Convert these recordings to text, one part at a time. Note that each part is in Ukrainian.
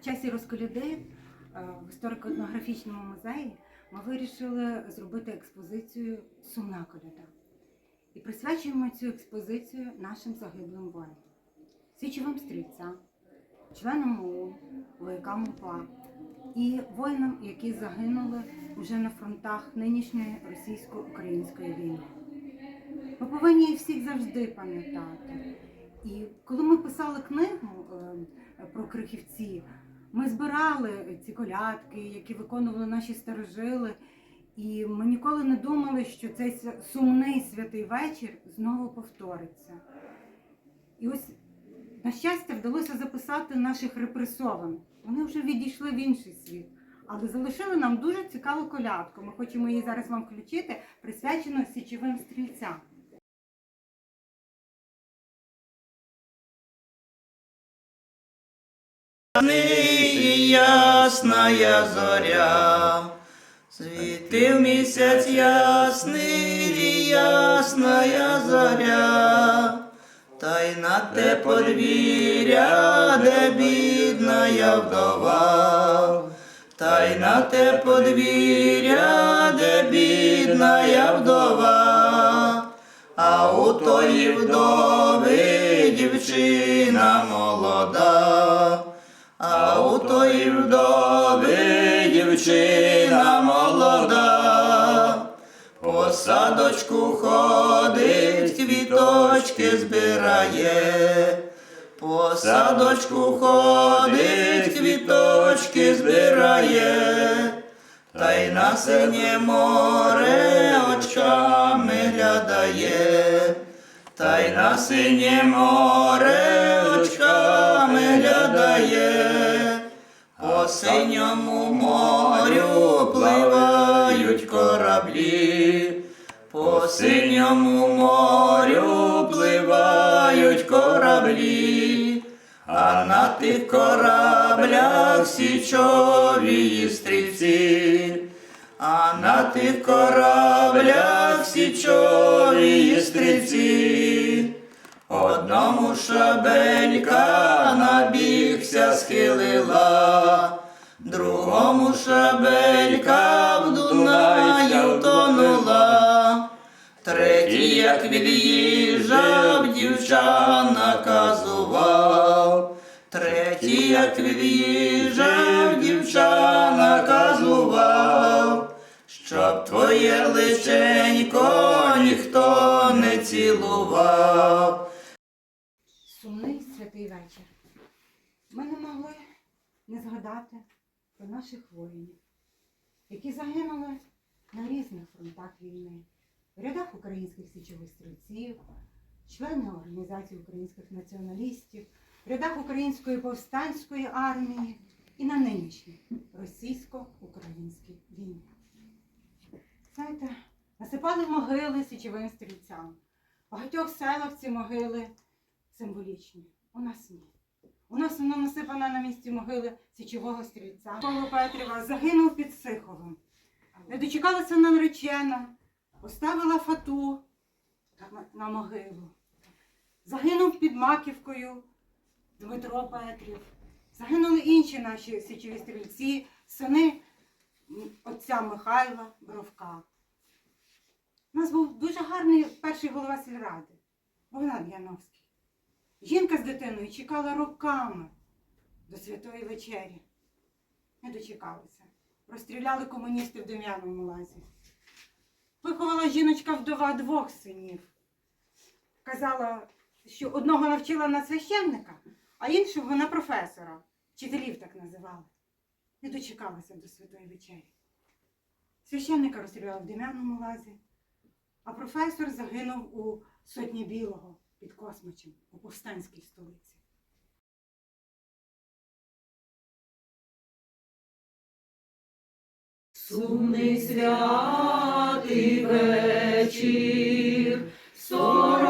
В часі розколяди е, в історико-етнографічному музеї ми вирішили зробити експозицію Сумна коляда. І присвячуємо цю експозицію нашим загиблим воїнам, січовим стрільцям, членам ОУН, воякам УПА і воїнам, які загинули вже на фронтах нинішньої російсько-української війни. Ми повинні всіх завжди пам'ятати. І коли ми писали книгу е, про крихівці, ми збирали ці колядки, які виконували наші старожили. І ми ніколи не думали, що цей сумний святий вечір знову повториться. І ось, на щастя, вдалося записати наших репресованих. Вони вже відійшли в інший світ, але залишили нам дуже цікаву колядку. Ми хочемо її зараз вам включити, присвячену січовим стрільцям. Нині ясная зоря, світив місяць ясний, ясная зоря, та й на те подвір'я, де бідна я вдова, та й на те подвір'я, де бідна я вдова, а у тої вдови дівчина молода. Тої вдови дівчина молода, по садочку ходить, квіточки збирає, по садочку ходить, квіточки збирає, та й на синє море очками глядає. Та й на синє море очками глядає, по синьому морю пливають кораблі, по синьому морю пливають кораблі, а на тих кораблях січові стрільці. А на тих кораблях січові стрільці, одному шабелька набігся схилила, другому шабелька в Дунаю тонула, третій, як від'їжджав, дівча наказував, третій, як від'їжджав, дівча наказував, щоб твоє личенько ніхто не цілував. Сумний святий вечір. Ми не могли не згадати про наших воїнів, які загинули на різних фронтах війни, в рядах українських січових стрільців, члени Організації українських націоналістів, в рядах Української повстанської армії і на нинішній російсько-українській війні. Знаєте, насипали могили січовим стрільцям. В багатьох селах ці могили символічні. У нас ні. У нас воно насипано на місці могили січового стрільця. Павло Петріва загинув під Сиховим. Не дочекалася наречена, поставила фату на, на могилу. Загинув під Маківкою Дмитро Петрів. Загинули інші наші січові стрільці, сини отця Михайла Бровка. У нас був дуже гарний перший голова сільради Богдан Яновський. Жінка з дитиною чекала роками до святої вечері. Не дочекалася. Розстріляли комуністи в Дем'яному лазі. Виховала жіночка вдова двох синів. Казала, що одного навчила на священника, а іншого на професора. Вчителів так називали. Не дочекалася до святої вечері. Священника розстріляли в Дем'яному лазі, а професор загинув у сотні білого під Космачем у повстанській столиці. Сумний святий вечір, сорок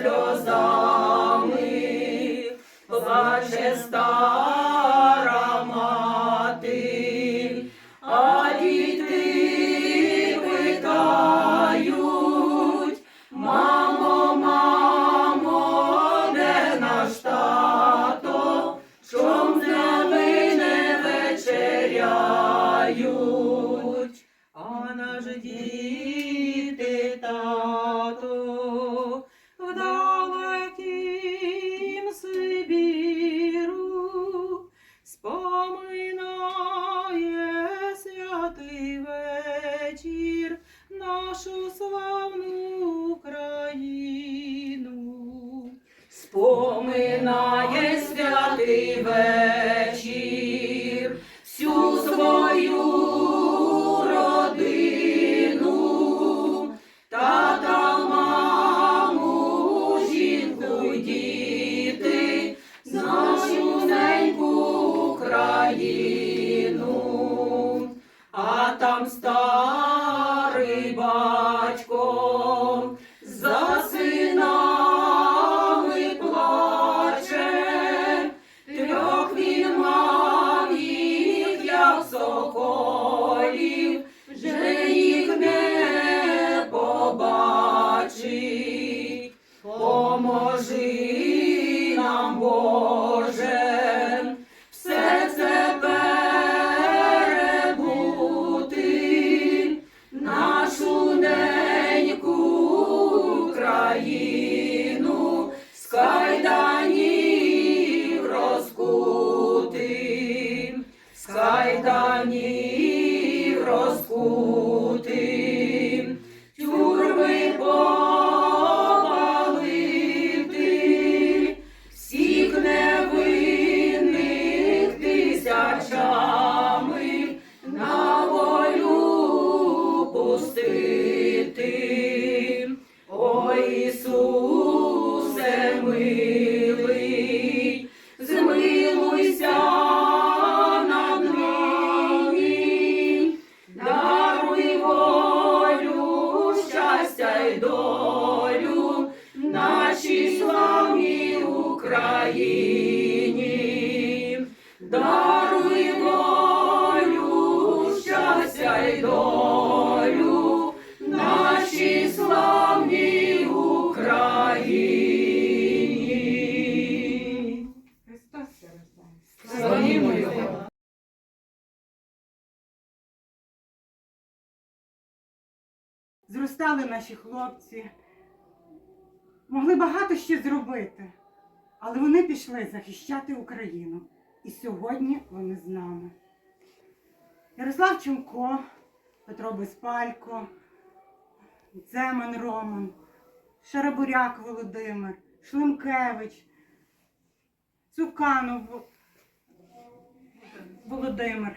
сльозами, плаче стара мати, а діти питають, мамо, мамо, де наш тато, чом з нами не вечеряють, а наш діти святий Зростали наші хлопці, могли багато ще зробити, але вони пішли захищати Україну. І сьогодні вони з нами. Ярослав Чумко, Петро Безпалько, Дземан Роман, Шарабуряк Володимир, Шлемкевич, Цуканов Володимир,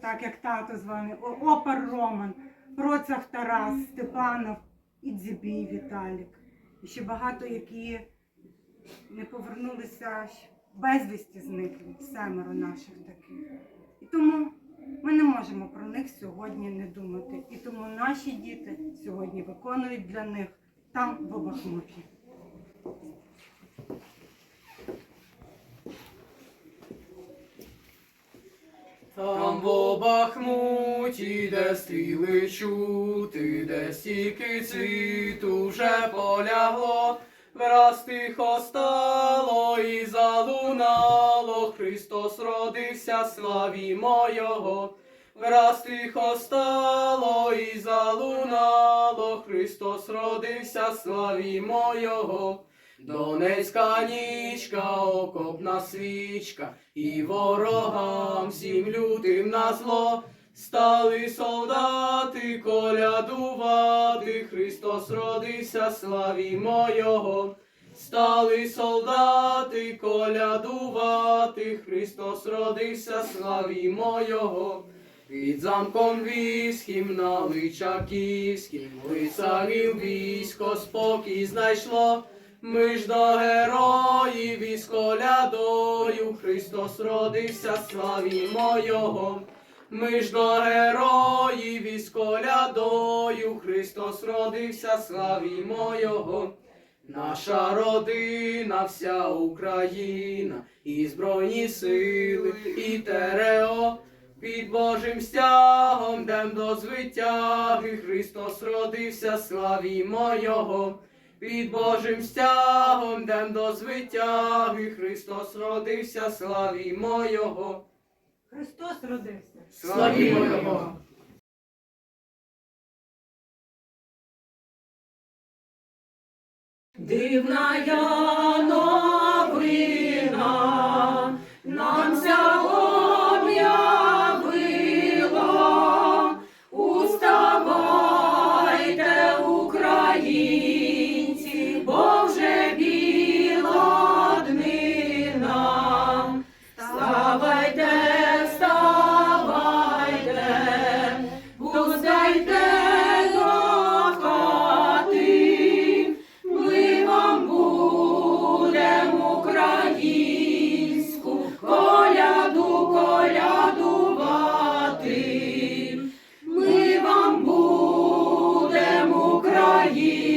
так як тато званий, О- Опар Роман, Процах Тарас, Степанов і Дзібій Віталік. І ще багато, які не повернулися безвісті зниклі, семеро наших таких. І тому ми не можемо про них сьогодні не думати. І тому наші діти сьогодні виконують для них там в Бахмуті. Там в Бахмуті, де стріли чути, де стільки цвіту вже полягло, враз тихо стало і залунало, Христос родився, славімо Його. Враз тихо стало і залунало, Христос родився, славімо Його. Донецька нічка, окопна свічка, і ворогам всім лютим на зло. Стали солдати колядувати, Христос родився, славімо Його. Стали солдати колядувати, Христос родився, славімо Його. Під замком війським на Личаківським лицарів військо спокій знайшло. Ми ж до героїв із колядою, Христос родився, славімо Його. Ми ж до героїв із колядою, Христос родився, славімо Його. Наша родина, вся Україна, і Збройні сили, і ТРО. Під Божим стягом дем до звитяги, Христос родився, славімо Його. Під Божим стягом дем до звитяги, Христос родився, славімо Його. Христос родився. Славімо Його. Дивна я українську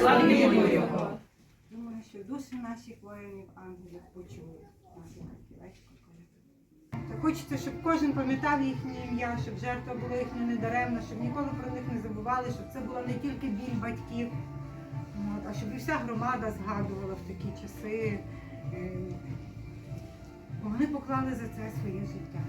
Славімо Його. Думаю, що душі наших воїнів ангелів почули наші співачки коляду. Хочеться, щоб кожен пам'ятав їхнє ім'я, щоб жертва була їхня недаремна, щоб ніколи про них не забували, щоб це була не тільки біль батьків, а щоб і вся громада згадувала в такі часи. е, Бо вони поклали за це своє життя.